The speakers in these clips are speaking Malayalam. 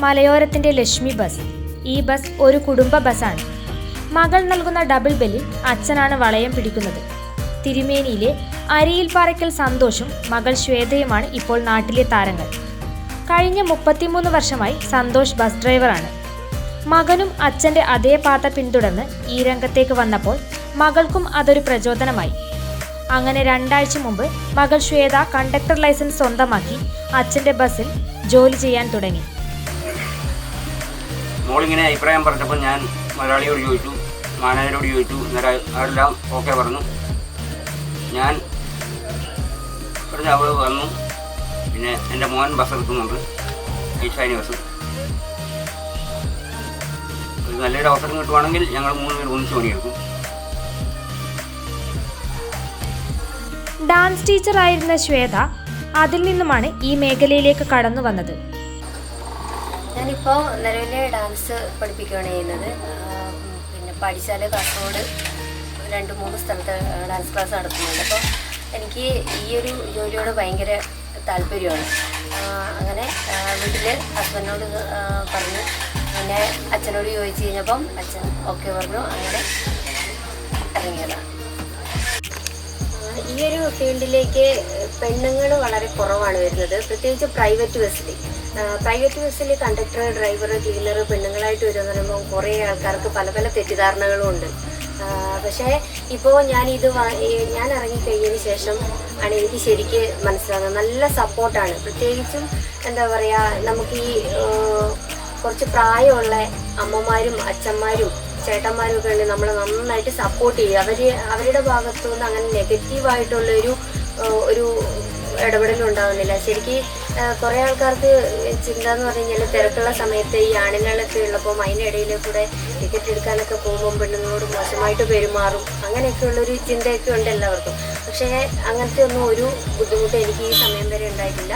മലയോരത്തിന്റെ ലക്ഷ്മി ബസ്. ഈ ബസ് ഒരു കുടുംബ ബസ്സാണ്. മകൾ നൽകുന്ന ഡബിൾ ബെല്ലിൽ അച്ഛനാണ് വളയം പിടിക്കുന്നത്. തിരുമേനിയിലെ അരിയിൽ പാറയ്ക്കൽ സന്തോഷും മകൾ ശ്വേതയുമാണ് ഇപ്പോൾ നാട്ടിലെ താരങ്ങൾ. കഴിഞ്ഞ മുപ്പത്തിമൂന്ന് വർഷമായി സന്തോഷ് ബസ് ഡ്രൈവറാണ്. മകനും അച്ഛന്റെ അതേ പാത പിന്തുടർന്ന് ഈ രംഗത്തേക്ക് വന്നപ്പോൾ മകൾക്കും അതൊരു പ്രചോദനമായി. അങ്ങനെ രണ്ടാഴ്ച മുമ്പ് മകൾ ശ്വേത കണ്ടക്ടർ ലൈസൻസ് സ്വന്തമാക്കി അച്ഛന്റെ ബസ്സിൽ ജോലി ചെയ്യാൻ തുടങ്ങി. മോളിങ്ങനെ അഭിപ്രായം പറഞ്ഞപ്പോൾ ഞാൻ മലയാളിയോട് ചോദിച്ചു മാനേജരോട് ചോദിച്ചു അന്നേരം അവരെല്ലാം ഓക്കെ പറഞ്ഞു. ഞാൻ പറഞ്ഞ അവൾ വന്നു. പിന്നെ എന്റെ മോൻ ബസ് എടുക്കുന്നുണ്ട് ഐഷാനി ബസ് ഒരു നല്ലൊരു അവസരം കിട്ടുവാണെങ്കിൽ ഞങ്ങൾ മൂന്ന് പേര് ഒന്നിച്ച് പണിയെടുക്കും. ഡാൻസ് ടീച്ചറായിരുന്ന ശ്വേത അതിൽ നിന്നുമാണ് ഈ മേഖലയിലേക്ക് കടന്നു വന്നത്. ഞാനിപ്പോൾ നിലവിലെ ഡാൻസ് പഠിപ്പിക്കുകയാണ് ചെയ്യുന്നത്. പിന്നെ പഠിച്ചാൽ കാസർഗോഡ് രണ്ട് മൂന്ന് സ്ഥലത്ത് ഡാൻസ് ക്ലാസ് നടത്തുന്നുണ്ട്. അപ്പോൾ എനിക്ക് ഈ ഒരു ജോലിയോട് ഭയങ്കര താല്പര്യമാണ്. അങ്ങനെ വീട്ടിൽ ഹസ്ബൻഡിനോട് പറഞ്ഞു. പിന്നെ അച്ഛനോട് ചോദിച്ചു കഴിഞ്ഞപ്പം അച്ഛൻ ഓക്കെ പറഞ്ഞു. അങ്ങനെ ഇറങ്ങിയതാണ് ഈ ഒരു ഫീൽഡിലേക്ക് പെണ്ണുങ്ങൾ വളരെ കുറവാണ് വരുന്നത്. പ്രത്യേകിച്ച് പ്രൈവറ്റ് ബസ്സിൽ പ്രൈവറ്റ് ബസ്സിൽ കണ്ടക്ടർ ഡ്രൈവർ ക്ലീനർ പെണ്ണുങ്ങളായിട്ട് വരുമെന്ന് പറയുമ്പോൾ കുറേ ആൾക്കാർക്ക് പല പല തെറ്റിദ്ധാരണകളും ഉണ്ട്. പക്ഷേ ഇപ്പോൾ ഞാൻ ഇത് ഞാൻ ഇറങ്ങിക്കഴിഞ്ഞതിന് ശേഷം ആണ് എനിക്ക് ശരിക്ക് മനസ്സിലാകുന്നത്. നല്ല സപ്പോർട്ടാണ് പ്രത്യേകിച്ചും എന്താ പറയുക നമുക്ക് ഈ കുറച്ച് പ്രായമുള്ള അമ്മമാരും അച്ഛന്മാരും ചേട്ടന്മാരും ഒക്കെ ഉണ്ട് നമ്മളെ നന്നായിട്ട് സപ്പോർട്ട് ചെയ്യും അവർ അവരുടെ ഭാഗത്തു നിന്ന് അങ്ങനെ നെഗറ്റീവായിട്ടുള്ളൊരു ഒരു ഇടപെടലും ഉണ്ടാകുന്നില്ല ശരിക്ക് കുറേ ആൾക്കാർക്ക് ചിന്ത എന്ന് പറഞ്ഞു കഴിഞ്ഞാൽ തിരക്കുള്ള സമയത്ത് ഈ ആണുങ്ങളൊക്കെ ഉള്ളപ്പോൾ അതിന്റെ ഇടയിൽ കൂടെ ടിക്കറ്റ് എടുക്കാനൊക്കെ പോകുമ്പോൾ പെണ്ണുങ്ങളോട് മോശമായിട്ട് പെരുമാറും. അങ്ങനെയൊക്കെ ഉള്ളൊരു ചിന്തയൊക്കെ ഉണ്ട് എല്ലാവർക്കും. പക്ഷേ അങ്ങനത്തെ ഒന്നും ഒരു ബുദ്ധിമുട്ട് എനിക്ക് ഈ സമയം വരെ ഉണ്ടായിട്ടില്ല.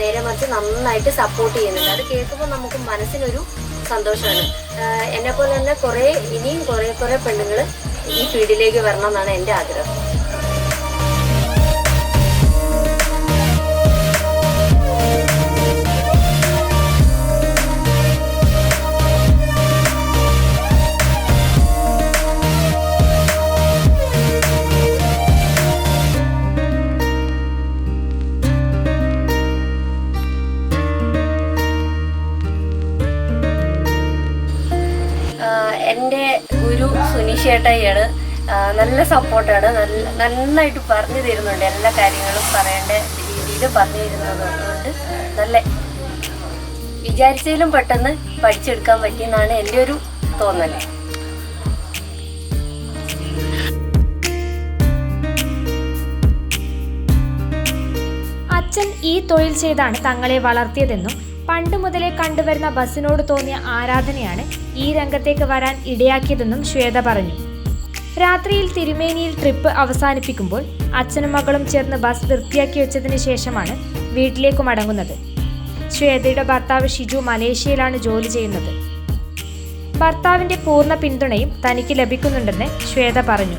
നേരെ മറിച്ച് നന്നായിട്ട് സപ്പോർട്ട് ചെയ്യുന്നുണ്ട്. അത് കേൾക്കുമ്പോൾ നമുക്ക് മനസ്സിനൊരു സന്തോഷമാണ്. എന്നെ പോലെ തന്നെ കുറേ ഇനിയും കുറേ കുറേ പെണ്ണുങ്ങൾ ഈ ഫീൽഡിലേക്ക് വരണം എന്നാണ് എന്റെ ആഗ്രഹം. ചേട്ടയ്യാണ്. നല്ല സപ്പോർട്ടാണ്. നല്ല നന്നായിട്ട് പറഞ്ഞു തരുന്നുണ്ട്. എല്ലാ കാര്യങ്ങളും പറയേണ്ട രീതിയിൽ പറഞ്ഞു തരുന്നതുകൊണ്ട് നല്ല വിചാരിച്ചതിലും പെട്ടെന്ന് പഠിച്ചെടുക്കാൻ പറ്റിയെന്നാണ് എന്റെ ഒരു തോന്നൽ അച്ഛൻ ഈ തൊഴിൽ ചെയ്താണ് തങ്ങളെ വളർത്തിയതെന്നും പണ്ട് മുതലേ കണ്ടുവരുന്ന ബസ്സിനോട് തോന്നിയ ആരാധനയാണ് ഈ രംഗത്തേക്ക് വരാൻ ഇടയാക്കിയതെന്നും ശ്വേത പറഞ്ഞു. രാത്രിയിൽ തിരുമേനിയിൽ ട്രിപ്പ് അവസാനിപ്പിക്കുമ്പോൾ അച്ഛനും മകളും ചേർന്ന് ബസ് വൃത്തിയാക്കി വെച്ചതിന് ശേഷമാണ് വീട്ടിലേക്ക് മടങ്ങുന്നത്. ശ്വേതയുടെ ഭർത്താവ് ഷിജു മലേഷ്യയിലാണ് ജോലി ചെയ്യുന്നത്. ഭർത്താവിന്റെ പൂർണ പിന്തുണയും തനിക്ക് ലഭിക്കുന്നുണ്ടെന്ന് ശ്വേത പറഞ്ഞു.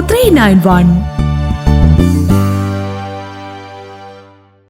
three nine one